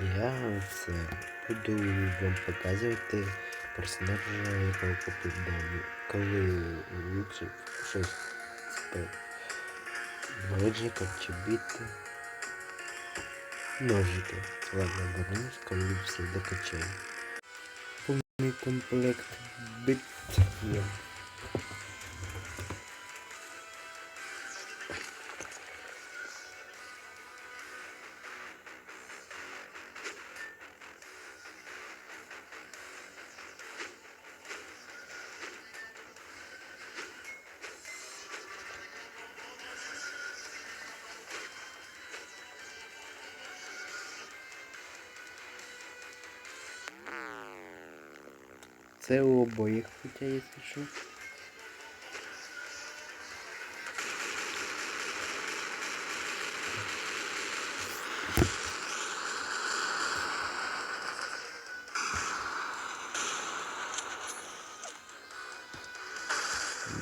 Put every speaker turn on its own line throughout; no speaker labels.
Я це буду вам показувати персонажа, якого купив Дані. Коли лучше щось типа ножиком чи біти. Ножики. Ладно, вернусь, коли все докачаю. Повний комплект бит Це у обоїх хоча, якщо що.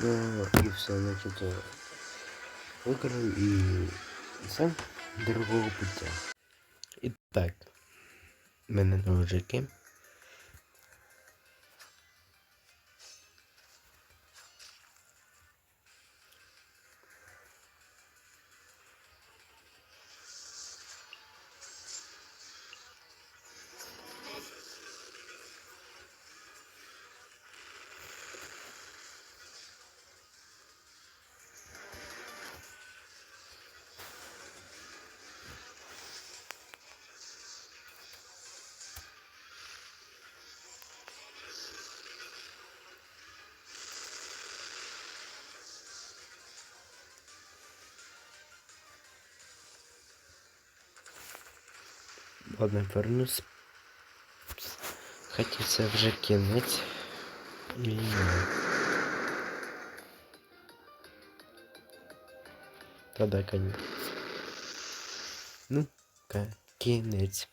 Ну і все, значить, е, викрив і все дорогого пуття. І так, мене ножики. Ладно, вернусь. Хоча це вже кінець. І... Та да, конець. Ну, ка- кінець.